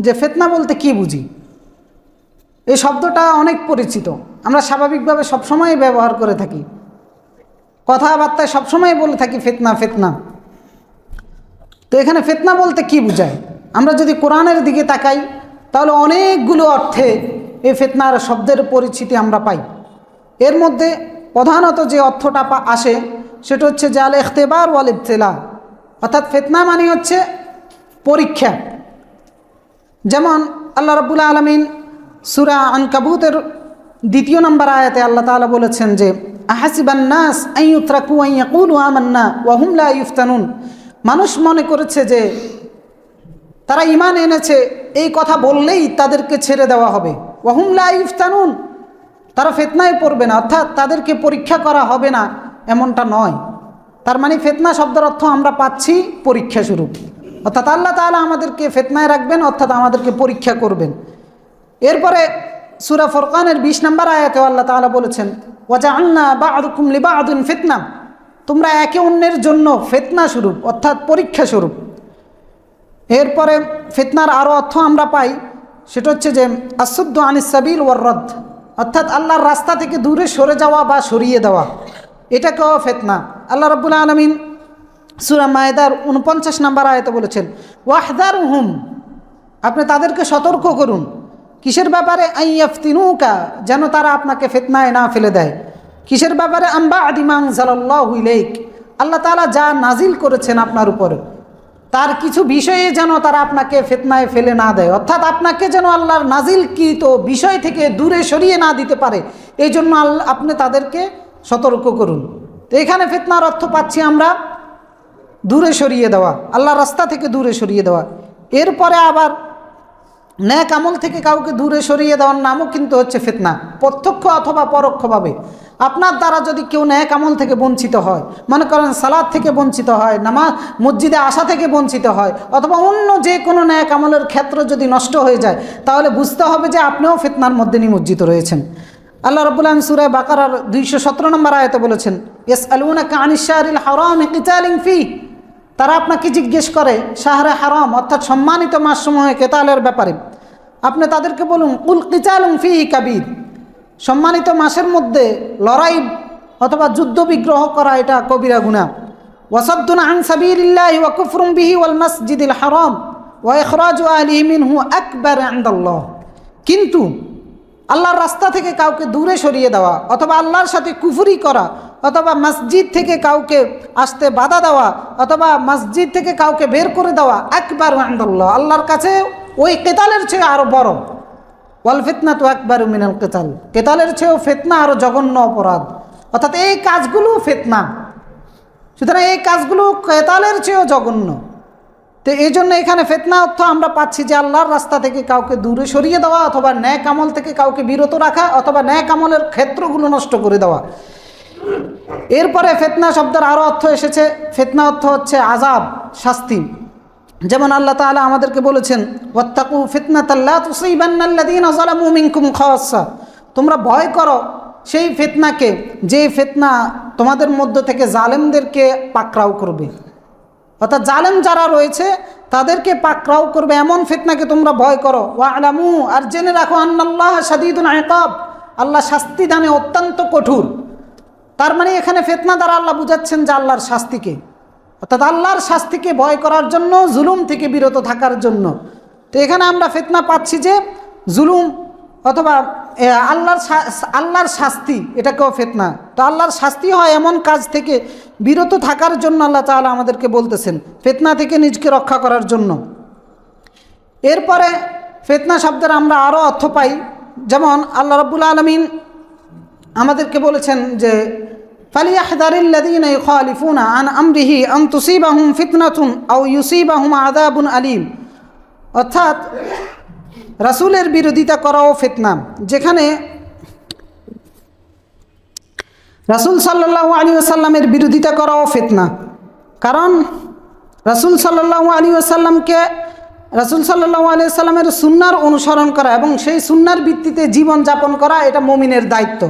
যে ফেতনা বলতে কি বুঝি? এই শব্দটা অনেক পরিচিত। আমরা স্বাভাবিকভাবে সবসময় ব্যবহার করে থাকি। কথাবার্তায় সবসময় বলে থাকি, ফেতনা ফেতনা। তো এখানে ফেতনা বলতে কি বুঝায়? আমরা যদি কোরআনের দিকে তাকাই, তাহলে অনেকগুলো অর্থে এই ফেতনার শব্দের পরিচিতি আমরা পাই। এর মধ্যে প্রধানত যে অর্থটা আসে, সেটা হচ্ছে আল এখতেবার ওয়াল ইবতেলা অর্থাৎ ফেতনা মানে হচ্ছে পরীক্ষা। যেমন আল্লাহ রবুল্লা আলমিন সুরা আনকাবুতের দ্বিতীয় নম্বর আয়াতে আল্লাহ তাআলা বলেছেন যে আহাসিবান্নাস আইয়ুত্রাকু আইয়াকুলু আমান্না ওয়াহুম লা ইফতানুন। মানুষ মনে করেছে যে, তারা ইমান এনেছে, এই কথা বললেই তাদেরকে ছেড়ে দেওয়া হবে। ওয়াহুম লা ইফতানুন। তারা ফেতনায় পড়বে না, অর্থাৎ তাদেরকে পরীক্ষা করা হবে না, এমনটা নয়। তার মানে ফেতনা শব্দের অর্থ আমরা পাচ্ছি পরীক্ষা স্বরূপ। অর্থাৎ আল্লাহ তাআলা আমাদেরকে ফেতনায় রাখবেন, অর্থাৎ আমাদেরকে পরীক্ষা করবেন। এরপরে সুরা ফরকানের বিশ নম্বর আয়াতেও আল্লাহ তাআলা বলেছেন ওয়াজা আন্না বা আদুকুম লিবা আদুন ফেতনা। তোমরা একে অন্যের জন্য ফেতনা স্বরূপ, অর্থাৎ পরীক্ষা স্বরূপ। এরপরে ফেতনার আরও অর্থ আমরা পাই, সেটা হচ্ছে যে আসুদ্দ আনিসাবিল ওয়ার রদ। অর্থাৎ আল্লাহর রাস্তা থেকে দূরে সরে যাওয়া বা সরিয়ে দেওয়া, এটাকেও ফেতনা। আল্লাহ রব্বুল আলমিন সুরা মায়দার উনপঞ্চাশ নাম্বার আয়তে বলেছেন ওয়াহদার হুম আপনি তাদেরকে সতর্ক করুন। কিসের ব্যাপারে? আইয়াফতিনুকা যেন তারা আপনাকে ফেতনায় না ফেলে দেয়। কিসের ব্যাপারে? আম্বা আদিমাং জালাল্লাহ ইলেক আল্লাহ তাআলা যা নাজিল করেছেন আপনার উপর। তার কিছু বিষয়ে যেন তারা আপনাকে ফেতনায় ফেলে না দেয়। অর্থাৎ আপনাকে যেন আল্লাহর নাজিল কি তো বিষয় থেকে দূরে সরিয়ে না দিতে পারে। এই জন্য আপনি তাদেরকে সতর্ক করুন। তো এখানে ফেতনার অর্থ পাচ্ছি আমরা দূরে সরিয়ে দেওয়া, আল্লাহ রাস্তা থেকে দূরে সরিয়ে দেওয়া। এরপরে আবার ন্যাক আমল থেকে কাউকে দূরে সরিয়ে দেওয়ার নামও কিন্তু হচ্ছে ফেতনা, প্রত্যক্ষ অথবা পরোক্ষভাবে। আপনার দ্বারা যদি কেউ ন্যাক আমল থেকে বঞ্চিত হয়, মনে করেন সালাদ থেকে বঞ্চিত হয়, নামাজ, মসজিদে আসা থেকে বঞ্চিত হয়, অথবা অন্য যে কোনো ন্যাক আমলের ক্ষেত্র যদি নষ্ট হয়ে যায়, তাহলে বুঝতে হবে যে আপনিও ফেতনার মধ্যে নিমজ্জিত রয়েছেন। আল্লাহ রবুল্লাহ সুরায় বাকারার দুইশো সতেরো নম্বর আয়তে বলেছেন এস আলুনা কানিশারিল হারাম ফি তারা আপনাকে জিজ্ঞেস করে, শাহরে হারাম, অর্থাৎ সম্মানিত মাস মাসসমূহে কেতালের ব্যাপারে। আপনি তাদেরকে বলুন উল কিচালুং ফি কাবির। সম্মানিত মাসের মধ্যে লড়াই অথবা যুদ্ধ বিগ্রহ করা এটা কবিরা গুণা ওয়াসাদ্দুন আন সাবিলিল্লাহি ওয়া কুফরুম বিহি ওয়াল মাসজিদিল হারাম ওয়া ইখরাজু আহলিহি মিনহু আকবার ইনদাল্লাহ কিন্তু আল্লাহর রাস্তা থেকে কাউকে দূরে সরিয়ে দেওয়া অথবা আল্লাহর সাথে কুফুরি করা অথবা মসজিদ থেকে কাউকে আসতে বাধা দেওয়া, অথবা মসজিদ থেকে কাউকে বের করে দেওয়া একবার আন্দোল্লাহ। আল্লাহর কাছে ওই কেতালের চেয়ে আরও বড়। ওয়াল ফিতনা তো একবার মিনাল কেতাল। কেতালের চেয়েও ফেতনা আরও জঘন্য অপরাধ। অর্থাৎ এই কাজগুলো ফেতনা। সুতরাং এই কাজগুলো কেতালের চেয়েও জঘন্য। তো এই জন্য এখানে ফেতনা অর্থ আমরা পাচ্ছি যে আল্লাহর রাস্তা থেকে কাউকে দূরে সরিয়ে দেওয়া, অথবা ন্যাক আমল থেকে কাউকে বিরত রাখা, অথবা ন্যাক আমলের ক্ষেত্রগুলো নষ্ট করে দেওয়া। এরপরে ফেতনা শব্দের আরও অর্থ এসেছে। ফেতনা অর্থ হচ্ছে আজাব শাস্তি। যেমন আল্লাহ তাআলা আমাদেরকে বলেছেন, ওয়াত্তাকু ফিতনাতাল্লা তুসিবান্নাল্লাযীনা যালামু মিনকুম খাসসা তোমরা ভয় করো সেই ফেতনাকে, যে ফেতনা তোমাদের মধ্য থেকে জালেমদেরকে পাকড়াও করবে। অর্থাৎ জালেম যারা রয়েছে, তাদেরকে পাকড়াও করবে এমন ফেতনাকে তোমরা ভয় করো। ওয়া আলামু আর জেনে রাখো, আন্নাল্লাহ শাদীদুন আইকাব আল্লাহ শাস্তি দানে অত্যন্ত কঠোর। তার মানে এখানে ফেতনা দ্বারা আল্লাহ বুঝাচ্ছেন যে আল্লাহর শাস্তিকে। অর্থাৎ আল্লাহর শাস্তিকে ভয় করার জন্য, জুলুম থেকে বিরত থাকার জন্য। তো এখানে আমরা ফেতনা পাচ্ছি যে জুলুম অথবা আল্লাহর আল্লাহর শাস্তি, এটাকেও ফেতনা। তো আল্লাহর শাস্তি হয় এমন কাজ থেকে বিরত থাকার জন্য আল্লাহ তাআলা আমাদেরকে বলতেছেন, ফেতনা থেকে নিজকে রক্ষা করার জন্য। এরপরে ফেতনা শব্দের আমরা আরও অর্থ পাই। যেমন, আল্লাহ রব্বুল আলমিন আমাদেরকে বলেছেন যে, ফালিয়াহদারিল্লাযীনা ইখালিফুনা আন আমরিহি আন তুসিবাহুম ফিতনাতুন আও ইউসিবাহুম আযাবুন আলীম। অর্থাৎ, রাসূলের বিরোধিতা করাও ফিতনা, যেখানে রাসূল সাল্লাল্লাহু আলাইহি ওয়াসাল্লামের বিরোধিতা করাও ফিতনা। কারণ, রাসূল সাল্লাল্লাহু আলাইহি ওয়াসাল্লামকে, রাসূল সাল্লাল্লাহু আলাইহি সাল্লামের সুন্নার অনুসরণ করা এবং সেই সুন্নার ভিত্তিতে জীবন যাপন করা এটা মমিনের দায়িত্ব।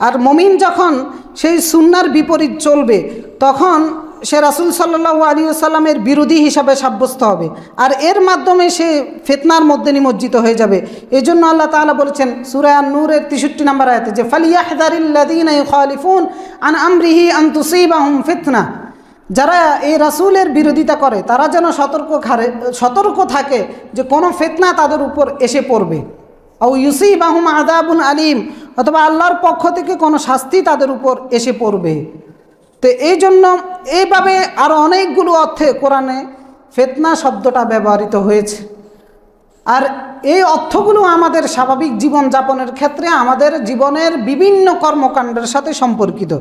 আর মমিন যখন সেই সুন্নার বিপরীত চলবে, তখন সে রাসুল সাল্লাহ আলী সাল্লামের বিরোধী হিসাবে সাব্যস্ত হবে। আর এর মাধ্যমে সে ফেতনার মধ্যে নিমজ্জিত হয়ে যাবে। এই জন্য আল্লাহ তাআলা বলেছেন সুরায় নূরের তেষট্টি নম্বর আয়াতে যে ফালিয়াহদারিল্লাদিন খালিফুন আন আমরিহি আন তুসিবাহুম ফিতনা। যারা এই রাসূলের বিরোধিতা করে, তারা যেন সতর্ক খারে সতর্ক থাকে যে কোনো ফেতনা তাদের উপর এসে পড়বে। ও ইউসিবাহুম আদাবুন আলিম। অথবা আল্লাহর পক্ষ থেকে কোনো শাস্তি তাদের উপর এসে পড়বে। তো এই জন্য এইভাবে আরও অনেকগুলো অর্থে কোরআনে ফেতনা শব্দটা ব্যবহৃত হয়েছে। আর এই অর্থগুলো আমাদের স্বাভাবিক জীবনযাপনের ক্ষেত্রে আমাদের জীবনের বিভিন্ন কর্মকাণ্ডের সাথে সম্পর্কিত।